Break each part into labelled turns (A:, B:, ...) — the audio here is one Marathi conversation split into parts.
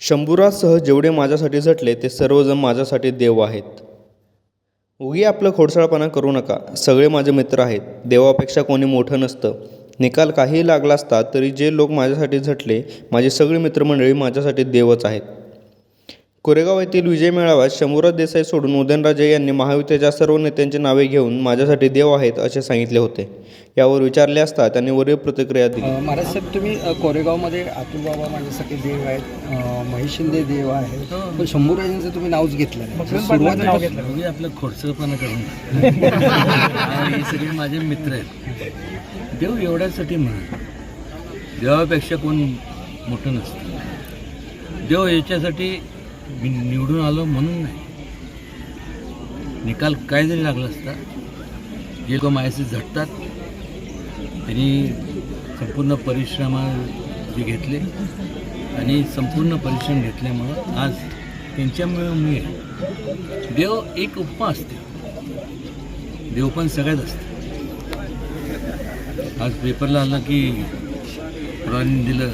A: शंभुरासह जेवढे माझ्यासाठी झटले ते सर्वजण माझ्यासाठी देव आहेत. उगी आपलं खोडसाळपणा करू नका. सगळे माझे मित्र आहेत. देवापेक्षा कोणी मोठं नसतं. निकाल काहीही लागला असता तरी जे लोक माझ्यासाठी झटले माझी सगळी मित्रमंडळी माझ्यासाठी देवच आहेत. कोरेगाव येथील विजय मेळाव्यात शंभूराज देसाई सोडून उदयनराजे यांनी महायुतीच्या सर्व नेत्यांची नावे घेऊन माझ्यासाठी देव आहेत असे सांगितले होते. यावर विचारले असता त्यांनी वरील प्रतिक्रिया दिली.
B: महाराज साहेब तुम्ही कोरेगावमध्ये अतुल बाबा माझ्यासाठी देव आहेत महेश शिंदे देव आहेत पण शंभूराजांचं तुम्ही नावच घेतलं नाही. सुरुवातीपासून
C: म्हणजे आपलं खोडसळपणा करून. आणि हे सगळे माझे मित्र आहेत. देव एवढ्यासाठी म्हणा देवापेक्षा कोण मोठं नसतं. देव याच्यासाठी मी निवडून आलो म्हणून नाही. निकाल काय जरी लागला असता जे लोक माझ्याशी झटतात त्यांनी संपूर्ण परिश्रमा जे घेतले आणि संपूर्ण परिश्रम घेतल्यामुळं आज त्यांच्यामुळे मी देव एक उपमा असते. देव पण सगळ्यात असते. आज पेपरला आलं की पुराणी दिलं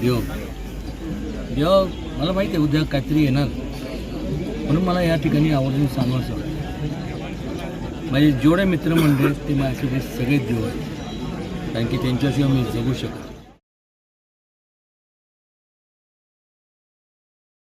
C: देव. देव मला माहिती आहे उद्या काहीतरी येणार. म्हणून मला या ठिकाणी आवर्जून सांगायचं माझे जेवढे मित्रमंडळी ते माझ्यासाठी सगळे देव आहेत. कारण की त्यांच्याशिवाय मी जगू शकतो